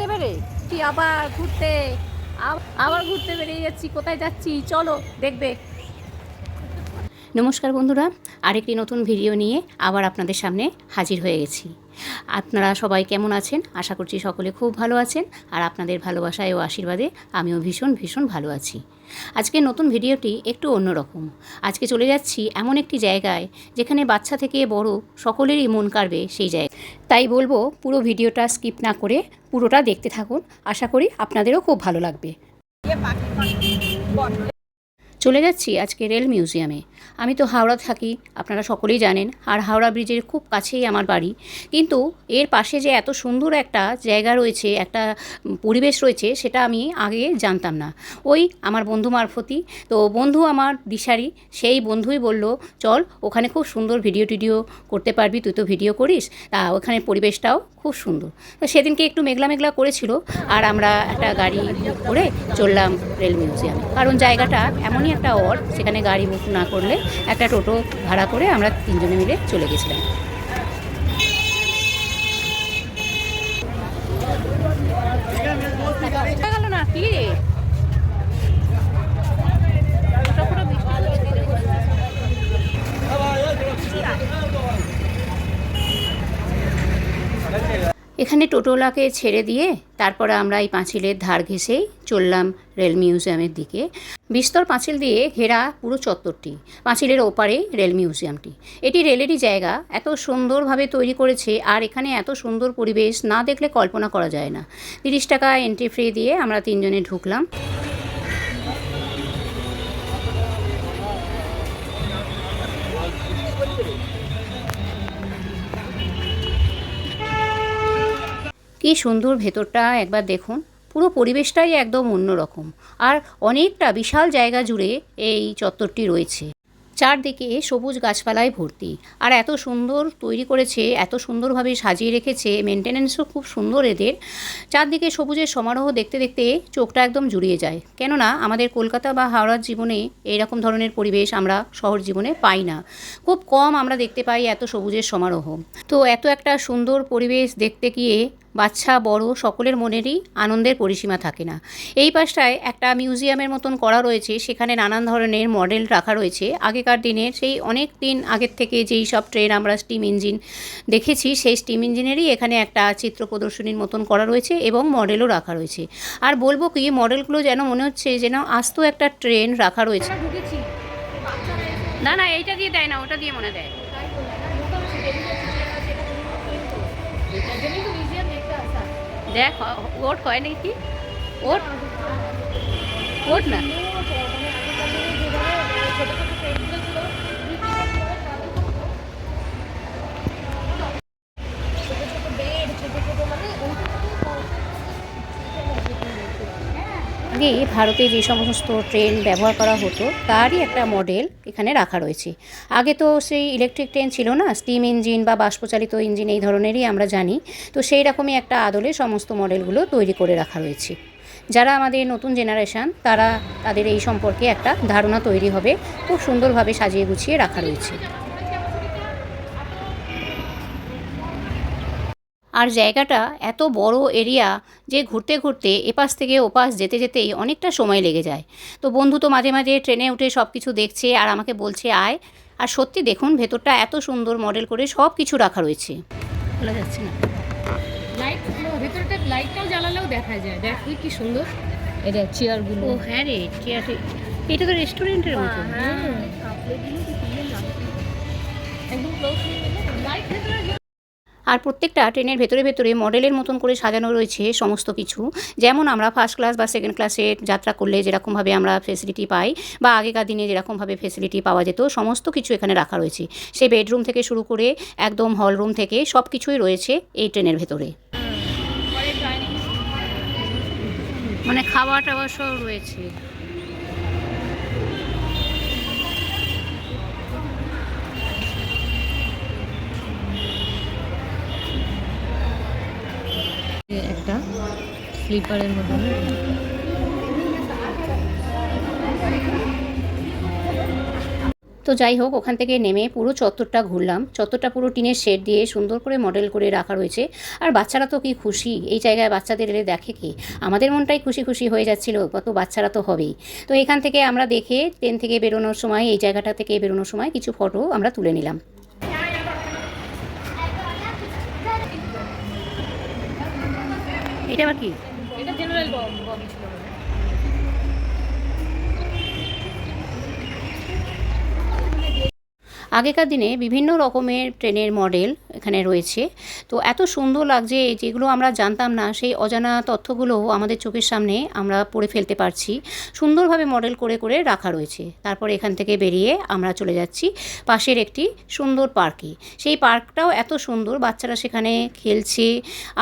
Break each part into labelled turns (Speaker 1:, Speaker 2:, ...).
Speaker 1: দেবে রে। কি আবার ঘুরতে? আবার ঘুরতে বেরিয়ে যাচ্ছি, কোথায় যাচ্ছি? চলো, দেখবে। নমস্কার বন্ধুরা, আরেকটি নতুন ভিডিও নিয়ে আবার আপনাদের সামনে হাজির হয়ে গেছি। আপনারা সবাই কেমন আছেন? আশা করছি সকলে খুব ভালো আছেন, আর আপনাদের ভালোবাসায় ও আশীর্বাদে আমিও ভীষণ ভীষণ ভালো আছি। আজকে নতুন ভিডিওটি একটু অন্যরকম। আজকে চলে যাচ্ছি এমন একটি জায়গায়, যেখানে বাচ্চা থেকে বড় সকলেরই মন কাড়বে সেই জায়গায়। তাই বলব পুরো ভিডিওটা স্কিপ না করে পুরোটা দেখতে থাকুন। আশা করি আপনাদেরও খুব ভালো লাগবে। চলে যাচ্ছি আজকে রেল মিউজিয়ামে। আমি তো হাওড়া থাকি, আপনারা সকলেই জানেন, আর হাওড়া ব্রিজের খুব কাছেই আমার বাড়ি। কিন্তু এর পাশে যে এত সুন্দর একটা জায়গা রয়েছে, একটা পরিবেশ রয়েছে, সেটা আমি আগে জানতাম না। ওই আমার বন্ধু মারফতি, তো বন্ধু আমার দিশারি, সেই বন্ধুই বলল, চল, ওখানে খুব সুন্দর ভিডিও টিডিও করতে পারবি, তুই তো ভিডিও করিস, তা ওখানে পরিবেশটাও খুব সুন্দর। তো সেদিনকে একটু মেঘলা মেঘলা করেছিল, আর আমরা একটা গাড়ি বুক করে চললাম রেল মিউজিয়ামে। কারণ জায়গাটা এমনই একটা অর সেখানে গাড়ি বুক না করলে একটা টোটো ভাড়া করে আমরা তিনজনে মিলে চলে গেছিলাম গেল না কি রে পুরো বৃষ্টি হচ্ছে। এখানে টোটোলাকে ছেড়ে দিয়ে তারপরে আমরা এই পাঁচিলের ধার ঘেঁষেই চললাম রেল মিউজিয়ামের দিকে। বিস্তর পাঁচিল দিয়ে ঘেরা পুরো চত্বরটি, পাঁচিলের ওপারে রেল মিউজিয়ামটি। এটি রেলেরই জায়গা, এত সুন্দরভাবে তৈরি করেছে আর এখানে এত সুন্দর পরিবেশ না দেখলে কল্পনা করা যায় না। তিরিশ টাকা এন্ট্রি ফ্রি দিয়ে আমরা তিনজনে ঢুকলাম। কি সুন্দর ভেতরটা একবার দেখুন। পুরো পরিবেশটাই একদম অন্যরকম। আর অনেকটা বিশাল জায়গা জুড়ে এই চত্বরটি রয়েছে। চারদিকে সবুজ গাছপালায় ভর্তি। আর এত সুন্দর তৈরি করেছে, এত সুন্দরভাবে সাজিয়ে রেখেছে, মেনটেনেন্সও খুব সুন্দর এদের। চারদিকে সবুজের সমারোহ দেখতে দেখতে চোখটা একদম জুড়িয়ে যায়। কেননা আমাদের কলকাতা বা হাওড়ার জীবনে এইরকম ধরনের পরিবেশ আমরা শহর জীবনে পাই না। খুব কম আমরা দেখতে পাই এত সবুজের সমারোহ। তো এত একটা সুন্দর পরিবেশ দেখতে গিয়ে বাচ্চা বড় সকলের মনেরই আনন্দের পরিসীমা থাকে না। এই পাশটায় একটা মিউজিয়ামের মতন করা রয়েছে সেখানে নানান ধরনের মডেল রাখা রয়েছে। আগেকার দিনের সেই অনেক দিন আগের থেকে যেই সব ট্রেন আমরা স্টিম ইঞ্জিন দেখেছি সেই স্টিম ইঞ্জিনেরই এখানে একটা চিত্র প্রদর্শনীর মতন করা রয়েছে এবং মডেলও রাখা রয়েছে। আর বলব কি মডেলগুলো যেন মনে হচ্ছে যেন আস্ত একটা ট্রেন রাখা রয়েছে। না না এইটা দিয়ে দেয় না ওটা দিয়ে মনে দেয়। দেখ ওট হয় নাকি? ওট? ওট না? আগে ভারতে যে সমস্ত ট্রেন ব্যবহার করা হতো, তারই একটা মডেল এখানে রাখা রয়েছে। আগে তো সেই ইলেকট্রিক ট্রেন ছিল না স্টিম ইঞ্জিন বা বাষ্পচালিত ইঞ্জিন এই ধরনেরই আমরা জানি। তো সেই রকমই একটা আদলে সমস্ত মডেলগুলো তৈরি করে রাখা রয়েছে। যারা আমাদের নতুন জেনারেশন তারা তাদের এই সম্পর্কে একটা ধারণা তৈরি হবে। খুব সুন্দরভাবে সাজিয়ে গুছিয়ে রাখা রয়েছে। আর জায়গাটা এত বড় এরিয়া যে ঘুরতে ঘুরতে এপাশ থেকে ওপাশ যেতে যেতেই অনেকটা সময় লেগে যায়। তো বন্ধু তো মাঝে মাঝে ট্রেনে উঠে সব কিছু দেখছে আর আমাকে বলছে আয়। আর সত্যি দেখুন ভেতরটা এত সুন্দর মডেল করে সব কিছু রাখা রয়েছে। বলা যাচ্ছে না।
Speaker 2: লাইট ভেতরটা লাইটটাও জ্বালালেও দেখা যায়। দেখ কি সুন্দর। এটা চেয়ারগুলো।
Speaker 1: ও হ্যাঁ রে চেয়ারে এটা তো রেস্টুরেন্টের মতো।
Speaker 2: একদম ক্লোজ লাইট ভেতরে
Speaker 1: আর প্রত্যেকটা ট্রেনের ভেতরে ভেতরে মডেলের মতন করে সাজানো রয়েছে সমস্ত কিছু। যেমন আমরা ফার্স্ট ক্লাস বা সেকেন্ড ক্লাসে যাত্রা করলে যেরকমভাবে আমরা ফেসিলিটি পাই বা আগেকার দিনে যেরকমভাবে ফেসিলিটি পাওয়া যেত সমস্ত কিছু এখানে রাখা রয়েছে। সে বেডরুম থেকে শুরু করে একদম হল রুম থেকে সব কিছুই রয়েছে এই ট্রেনের ভেতরে। মানে খাওয়া টাওয়া সব রয়েছে।
Speaker 2: স্লিপারের মধ্যে।
Speaker 1: তো যাই হোক, ওখান থেকে নেমে পুরো চত্বরটা ঘুরলাম। চত্বরটা পুরো টিনের শেড দিয়ে সুন্দর করে মডেল করে রাখা রয়েছে। আর বাচ্চারা তো কি খুশি? এই জায়গায় বাচ্চাদের এলে দেখে কি? আমাদের মনটাই খুশি খুশি হয়ে যাচ্ছিল, কত বাচ্চারা তো হবেই। তো এখান থেকে আমরা দেখে ট্রেন থেকে বেরোনোর সময়, এই জায়গাটা থেকে বেরোনোর সময় কিছু ফটো আমরা তুলে নিলাম। এটা আবার কি?
Speaker 2: এটা জেনারেল ছিল
Speaker 1: আগেকার দিনে বিভিন্ন রকমের ট্রেনের মডেল এখানে রয়েছে। তো এত সুন্দর লাগছে যেগুলো আমরা জানতাম না, সেই অজানা তথ্যগুলো আমাদের চোখের সামনে আমরা পড়ে ফেলতে পারছি। সুন্দরভাবে মডেল করে করে রাখা রয়েছে। তারপর এখান থেকে বেরিয়ে আমরা চলে যাচ্ছি পাশের একটি সুন্দর পার্কে। সেই পার্কটাও এত সুন্দর, বাচ্চারা সেখানে খেলছে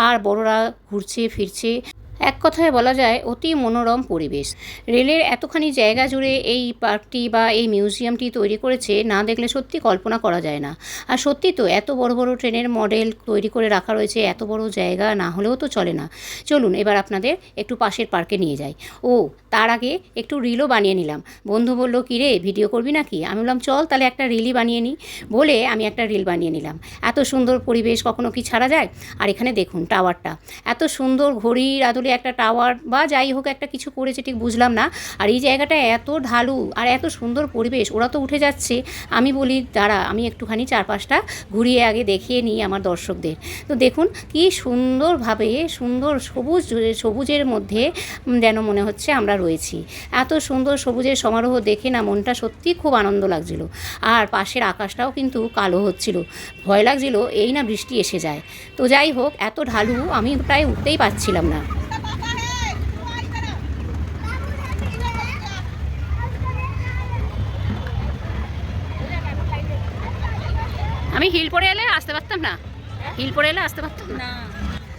Speaker 1: আর বড়রা ঘুরছে, ফিরছে। এক কথায় বলা যায়, অতি মনোরম পরিবেশ। রেলের এতখানি জায়গা জুড়ে এই পার্কটি বা এই মিউজিয়ামটি তৈরি করেছে, না দেখলে সত্যি কল্পনা করা যায় না। আর সত্যি তো, এত বড় বড় ট্রেনের মডেল তৈরি করে রাখা রয়েছে, এত বড় জায়গা না হলেও তো চলে না। চলুন, এবার আপনাদের একটু পাশের পার্কে নিয়ে যাই। ও, তার আগে একটু রিলও বানিয়ে নিলাম। বন্ধু বলল, কী রে, ভিডিও করবি নাকি? আমি বললাম, চল, তাহলে একটা রিলই বানিয়ে নিই বলে আমি একটা রিল বানিয়ে নিলাম। এত সুন্দর পরিবেশ, কখনো কি ছাড়া যায়? আর এখানে দেখুন, টাওয়ারটা। এত সুন্দর ঘড়ির আদলে একটা টাওয়ার বা যাই হোক একটা কিছু করেছে, ঠিক বুঝলাম না। আর এই জায়গাটা এত ঢালু আর এত সুন্দর পরিবেশ, ওরা তো উঠে যাচ্ছে। আমি বলি, দাঁড়া, আমি একটুখানি চারপাশটা ঘুরিয়ে আগে দেখিয়ে নিই আমার দর্শকদের। তো দেখুন, কি সুন্দরভাবে, সুন্দর সবুজ, সবুজের মধ্যে যেন মনে হচ্ছে আমরা রয়েছি। এত সুন্দর সবুজের সমারোহ দেখে না মনটা সত্যি খুব আনন্দ লাগছিল। আর পাশের আকাশটাও কিন্তু কালো হচ্ছিল। ভয় লাগছিল, এই না বৃষ্টি এসে যায়। তো যাই হোক, এত ঢালু আমি প্রায় উঠতেই পারছিলাম না। আমি হিল পরে এলে আসতে পারতাম না। হিল পরে এলে আসতে পারতাম না।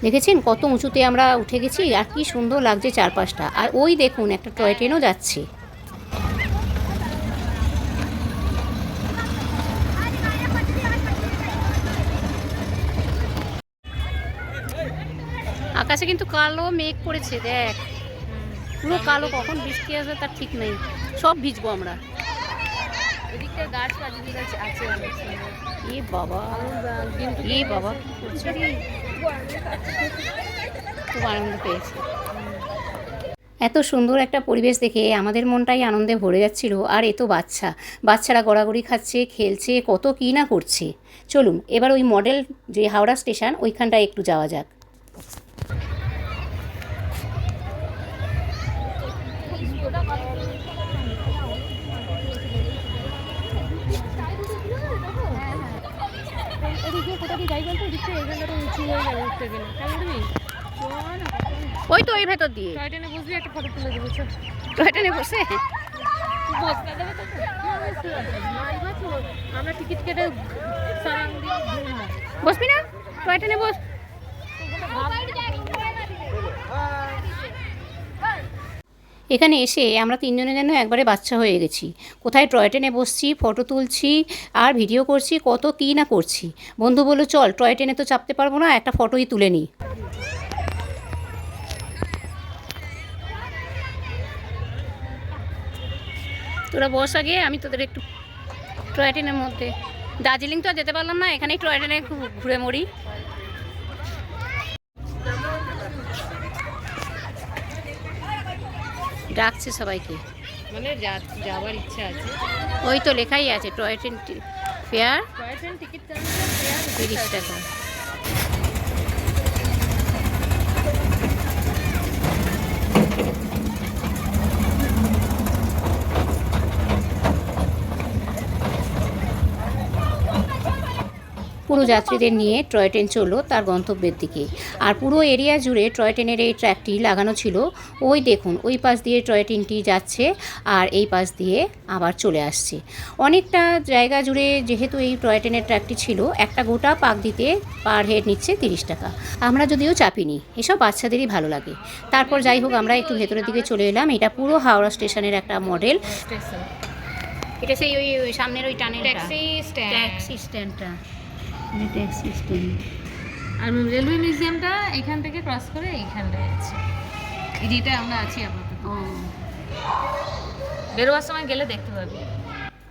Speaker 1: দেখেছেন কত উঁচুতে আমরা উঠে গেছি আর কি সুন্দর লাগছে চারপাশটা। আর ওই দেখুন একটা টয় ট্রেনও যাচ্ছে। আকাশে কিন্তু কালো মেঘ পড়েছে দেখ। পুরো কালো কখন বৃষ্টি আসবে তার ঠিক নেই। সব ভিজবো আমরা।
Speaker 2: গাছ আছে।
Speaker 1: এত সুন্দর একটা পরিবেশ দেখে আমাদের মনটাই আনন্দে ভরে যাচ্ছিল, আর এ তো বাচ্চা। বাচ্চারা গড়াগড়ি খাচ্ছে, খেলছে, কত কী না করছে। চলুন, এবার ওই মডেল যে হাওড়া স্টেশন ওইখানটায় একটু যাওয়া যাক
Speaker 2: এদিকে কোথা দিয়ে যাই বলতো এদিকটা এখানটা উঁচু হয়ে যাবে উঠতে গেলে কেমন তুমি
Speaker 1: ওই তো ওই ভেতর দিয়ে।
Speaker 2: টয় ট্রেনে বসবি একটা ফটো তুলে দেবো চল।
Speaker 1: টয় ট্রেনে বসে?
Speaker 2: আমরা টিকিট কেটে
Speaker 1: বসবি না? টয় ট্রেনে বস। এখানে এসে আমরা তিনজনে যেন একবারে বাচ্চা হয়ে গেছি। কোথায় টয় ট্রেনে বসছি ফটো তুলছি, আর ভিডিও করছি, কত কী না করছি। বন্ধু বলল, চল টয় ট্রেনে তো চাপতে পারব না, একটা ফটোই তুলে নিই তোরা বস আগে, আমি তোদের একটু টয় ট্রেনের মধ্যে। দার্জিলিং তো যেতে পারলাম না, এখানেই টয় ট্রেনে ঘুরে মরি। ডাকছে সবাইকে।
Speaker 2: মানে যা- যাওয়ার ইচ্ছা আছে।
Speaker 1: ওই তো লেখাই আছে toy train fare
Speaker 2: toy train ticket
Speaker 1: তিরিশ টাকা। পুরো যাত্রীদের নিয়ে টয় ট্রেন চলল তার গন্তব্যের দিকে। আর পুরো এরিয়া জুড়ে টয় ট্রেনের এই ট্র্যাকটি লাগানো ছিল। ওই দেখুন ওই পাশ দিয়ে টয় ট্রেনটি যাচ্ছে আর এই পাশ দিয়ে আবার চলে আসছে। অনেকটা জায়গা জুড়ে যেহেতু এই টয় ট্রেনের ট্র্যাকটি ছিল একটা গোটা পাক দিতে পার হেড নিচ্ছে তিরিশ টাকা। আমরা যদিও চাপিনি এসব বাচ্চাদেরই ভালো লাগে। তারপর যাই হোক আমরা একটু ভেতরের দিকে চলে এলাম। এটা পুরো হাওড়া স্টেশনের একটা মডেল। এটা সেই ওই ওই সামনের ওই টানেলটা।
Speaker 2: Taxi stand.
Speaker 1: ট্যাক্সি স্ট্যান্ডটা। ট্যাক্সি
Speaker 2: আর রেলওয়ে মিউজিয়ামটা এখান থেকে ক্রস করে এইখানটায় আছে এই যেটা আমরা আছি আপাতত।
Speaker 1: ও।
Speaker 2: বেরোবার সময় গেলে দেখতে পাবি।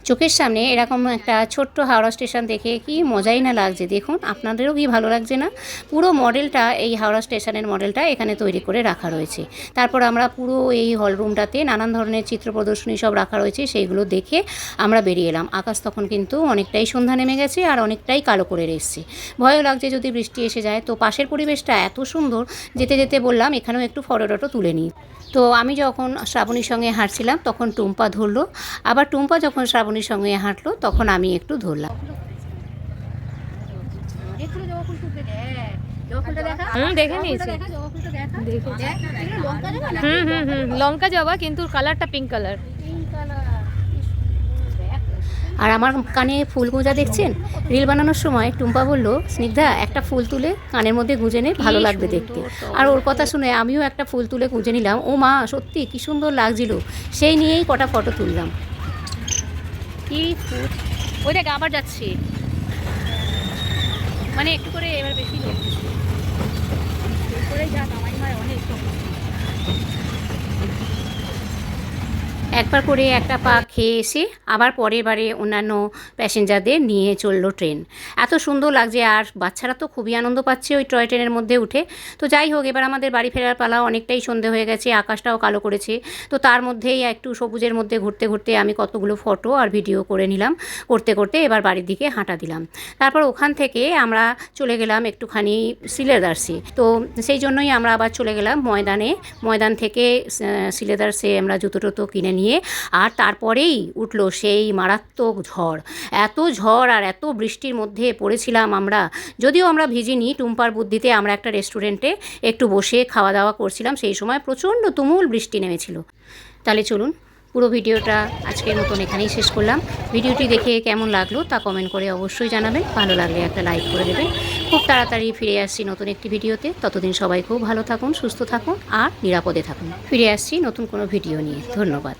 Speaker 1: চোখের সামনে এরকম একটা ছোট্ট হাওড়া স্টেশন দেখে কি মজাই না লাগছে। দেখুন, আপনাদেরও কি ভালো লাগছে না? পুরো মডেলটা, এই হাওড়া স্টেশনের মডেলটা এখানে তৈরি করে রাখা রয়েছে। তারপর আমরা পুরো এই হলরুমটাতে নানান ধরনের চিত্র প্রদর্শনী সব রাখা রয়েছে, সেইগুলো দেখে আমরা বেরিয়ে এলাম। আকাশ তখন কিন্তু অনেকটাই সন্ধ্যা নেমে গেছে আর অনেকটাই কালো করে এসছে। ভয়ও লাগছে যদি বৃষ্টি এসে যায়। তো পাশের পরিবেশটা এত সুন্দর, যেতে যেতে বললাম, এখানেও একটু ফটো টটো তুলে নিই। তো আমি যখন শ্রাবণীর সঙ্গে হাঁটছিলাম, তখন টুম্পা ধরলো। আবার টুম্পা যখন শ্রাবণীর সঙ্গে হাঁটলো তখন আমি একটু ধরলাম।
Speaker 2: দেখে নিয়েছি। হুম হুম হুম লঙ্কা জবা কিন্তু কালারটা পিঙ্ক কালার
Speaker 1: আর আমার কানে ফুল গোঁজা দেখছেন? রিল বানানোর সময় টুম্পা বলল স্নিগ্ধা একটা ফুল তুলে কানের মধ্যে গুঁজে নে ভালো লাগবে দেখতে। আর ওর কথা শুনে আমিও একটা ফুল তুলে গুঁজে নিলাম। ও মা সত্যি কি সুন্দর লাগছিল। সেই নিয়েই কটা ফটো তুললাম। কি ফুট ওই দেখ, আবার যাচ্ছে। মানে একটু করে এবার বেশি যা কামাই হয় অনেক। একবার করে একটা পা খেয়ে এসে আবার পরের বারে অন্যান্য প্যাসেঞ্জারদের নিয়ে চলল ট্রেন। এত সুন্দর লাগছে আর বাচ্চারা তো খুবই আনন্দ পাচ্ছে ওই টয় ট্রেনের মধ্যে উঠে। তো যাই হোক, এবার আমাদের বাড়ি ফেরার পালা অনেকটাই সন্ধে হয়ে গেছে, আকাশটাও কালো করেছে। তো তার মধ্যেই একটু সবুজের মধ্যে ঘুরতে ঘুরতে আমি কতগুলো ফটো আর ভিডিও করে নিলাম। করতে করতে এবার বাড়ির দিকে হাঁটা দিলাম। তারপর ওখান থেকে আমরা চলে গেলাম একটুখানি সিলেদার্সে। তো সেই জন্যই আমরা আবার চলে গেলাম ময়দানে। ময়দান থেকে সিলেদার্সে আমরা জুতো টুতো কিনে নিয়ে আর তারপরেই উঠল সেই মারাত্মক ঝড়। এত ঝড় আর এত বৃষ্টির মধ্যে পড়েছিলাম আমরা। যদিও আমরা ভিজিনি টুম্পার বুদ্ধিতে, আমরা একটা রেস্টুরেন্টে একটু বসে খাওয়া দাওয়া করছিলাম, সেই সময় প্রচণ্ড তুমুল বৃষ্টি নেমেছিল। তাহলে চলুন, পুরো ভিডিওটা আজকের মতন এখানেই শেষ করলাম। ভিডিওটি দেখে কেমন লাগল তা কমেন্ট করে অবশ্যই জানাবেন। ভালো লাগলে একটা লাইক করে দেবেন। খুব তাড়াতাড়ি ফিরে আসছি নতুন একটি ভিডিওতে। ততদিন সবাই খুব ভালো থাকুন, সুস্থ থাকুন আর নিরাপদে থাকুন। ফিরে আসছি নতুন কোনো ভিডিও নিয়ে। ধন্যবাদ।